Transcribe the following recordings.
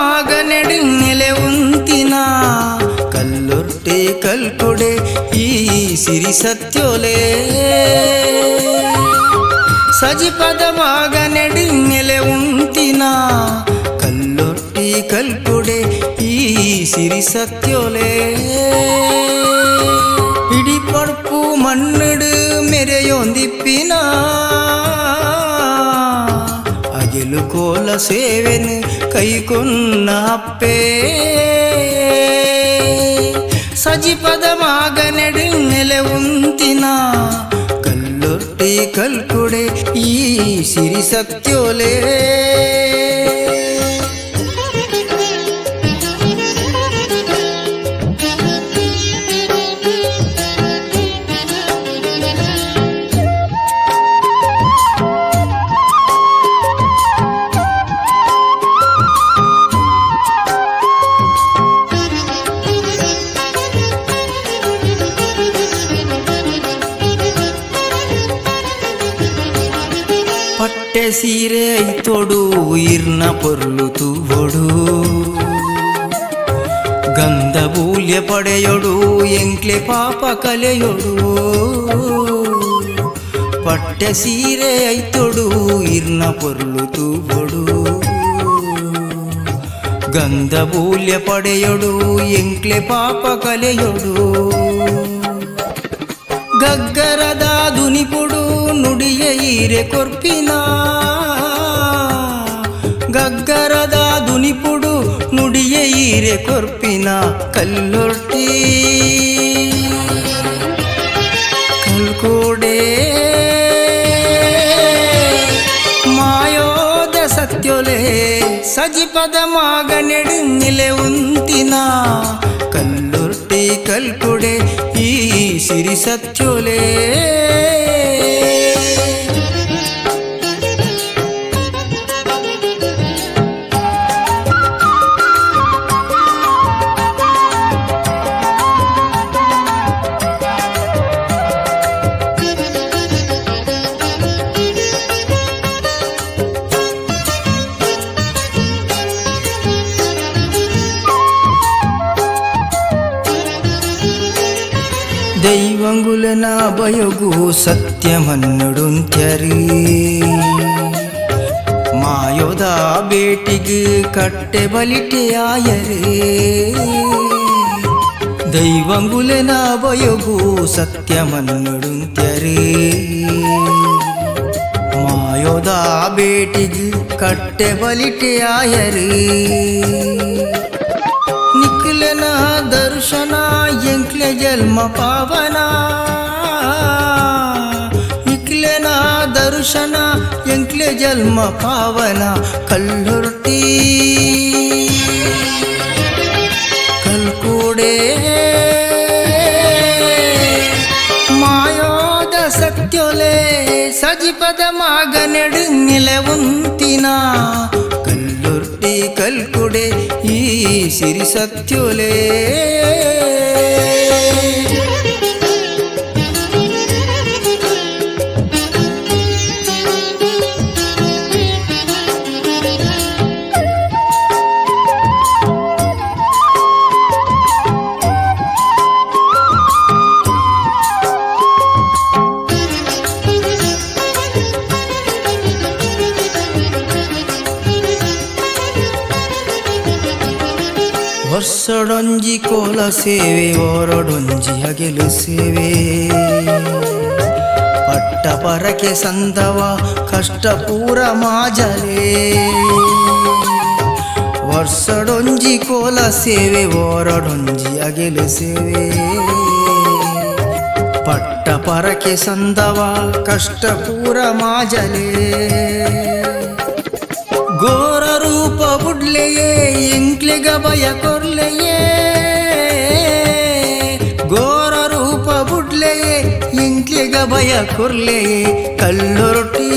ವಾಗ ನೆಡುನೆಲೆ ಉಂತಿನ ಕಲ್ಲೊರ್ಟೆ ಕಲ್ಕೊಡೆ ಈ ಸಿರಿ ಸತ್ಯೋಲೆ ಸಜಿಪದ ವಾಗ ನೆಡುನೆಲೆ ಉಂತಿನ ಕಲ್ಲೊಟ್ಟಿ ಕಲ್ಕೊಡೆ ಈ ಸಿರಿ ಸತ್ಯೋಲೆ இடிபடுப்பு மண்ணிடு மெரையோந்திப்பினா వెలుకోల సేవెను కైకొన్న అప్పే. సజిపదమాగనెడు నెల ఉంతిన కల్లొట్టి కల్కుడే ఈ సిరి సత్యోలే. ಸೀರೆ ತೊಡು ಇರ್ನ ಪೊರ್ಲು ತೂವೊಡು ಗಂಧ ಬೂಲ್ಯ ಪಡೆಯೊಡು ಎಂಕ್ಲೆ ಪಾಪ ಕಲೆಯೊಡು ಪಟ್ಟೆ ಸೀರೆ ಐತೊಡು ಇರ್ನ ಪೊರ್ಲು ತೂವೊಡು ಗಂಧ ಬೂಲ್ಯ ಪಡೆಯೊಡು ಎಂಕ್ಲೆ ಪಾಪ ಕಲೆಯೊಡು ಗಗ್ಗರದ ದುನಿಪುಡು ನುಡಿಯ ಈರೆ ಕೊರ್ಪಿನ ನುಡಿಯ ಈರೆ ಕೊರ್ಪಿನ ಕಲ್ಲೊರ್ಟಿ ಕಲ್ಕೋಡೆ ಮಾಯೋದ ಸತ್ಯೊಲೆ ಸಜಿಪದ ಮಾಗನೆಡು ನಿಲೆ ಉಂತಿನ ಕಲ್ಲೊರ್ಟಿ ಕಲ್ಕೊಡೆ ಈ ಸಿರಿ ಸತ್ಯೊಲೆ ದೈವಂಗುಲನ ಬಯಗು ಸತ್ಯಮನ್ನುಡುಂತ್ಯರಿ ಮಾಯೋದ ಬೇಟಿಗೆ ಕಟ್ಟೆ ಬಲಿಟೆ ಆಯರೇ ದೈವಂಗುಲನ ಬಯಗು ಸತ್ಯಮನ್ನುಡುಂತ್ಯರಿ ಮಾಯೋದ ಬೇಟಿಗೆ ಕಟ್ಟೆ ಬಲಿಟೆ ಆಯರೇ ನಿಖಿಲನ ದರ್ಶನ ಎಂಕ್ಲೆ ಜನ್ಮ ಪಾವನ ನಿಖಿಲನ ದರ್ಶನ ಎಂಕ್ಲೆ ಜನ್ಮ ಪಾವನ ಕಲ್ಲುರ್ಟಿ ಕಲ್ಕೂಡೆ ಮಾಯೋದ ಸತ್ಯೊಲೆ ಸಜಿಪದ ಮಾಗನೆಡು ನಿಲೆ ಉಂತಿನ ಕಲ್ಲುರ್ಟಿ ಕಲ್ಕುಡೆ ಈ ಸಿರಿ ಸತ್ಯೊಲೆ ವರ್ಷಡೊಂಜಿ ಕೋಲ ಸೇವೆ ಓರಡೊಂಜಿ ಹಗೆಲು ಸೇವೆ. ಪಟ್ಟ ಪರಕೆ ಸಂದವ, ಕಷ್ಟ ಪೂರ ಮಾಜಲೆ. ವರ್ಷಡೊಂಜಿ ಕೋಲ ಸೇವೆ ಓರಡೊಂಜಿ ಅಗೆಲು ಸೇವೆ. ಪಟ್ಟ ಪರಕೆ ಸಂದವ, ಕಷ್ಟ ಪೂರ ಮಾಜಲೆ. ಘೋರ ರೂಪ ಬುಡ್ಲೆಯೇ ಎಂಕ್ಲೆಗ ಭಯ ಕೊರ್ಲೆಯೇ ಘೋರ ರೂಪ ಬುಡ್ಲೆಯೇ ಎಂಕ್ಲೆಗ ಭಯ ಕೊರ್ಲೆಯೇ ಕಲ್ಲೊರಟಿ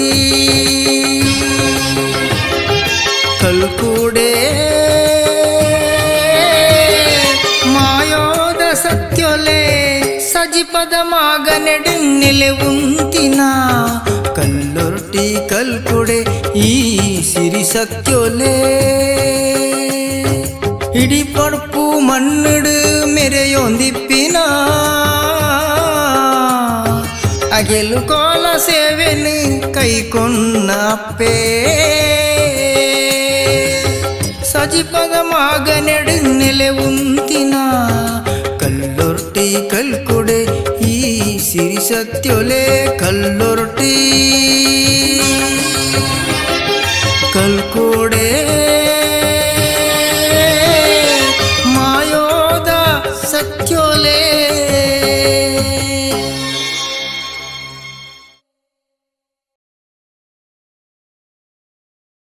ಕಲ್ಕೂಡೆ ಮಾಯೋದ ಸತ್ಯೊಲೆ ಸಜಿಪದ ಮಾಗನೆಡು ನೆಲೆ ಉಂತಿನ ಕೋಟಿ ಕಲ್ಪುಡೆ ಈ ಸಿರಿ ಸತ್ಯೋಲೆ ಇಡಿ ಪಡ್ಪು ಮಣ್ಣಡು ಮೆರೆಯೊಂದಿಪ್ಪಿನ ಅಗೆಲು ಕೋಲ ಸೇವೆನು ಕೈಕೊನ್ನಪ್ಪೇ ಸಜಿಪದ ಮಾಗನೆಡು ನೆಲೆ ಉಂತಿನ കല്ലൊരട്ടി കൽക്കുടെ ഈ സിരി സത്യൊലെ കല്ലൊരട്ടി. കൽക്കൂടെ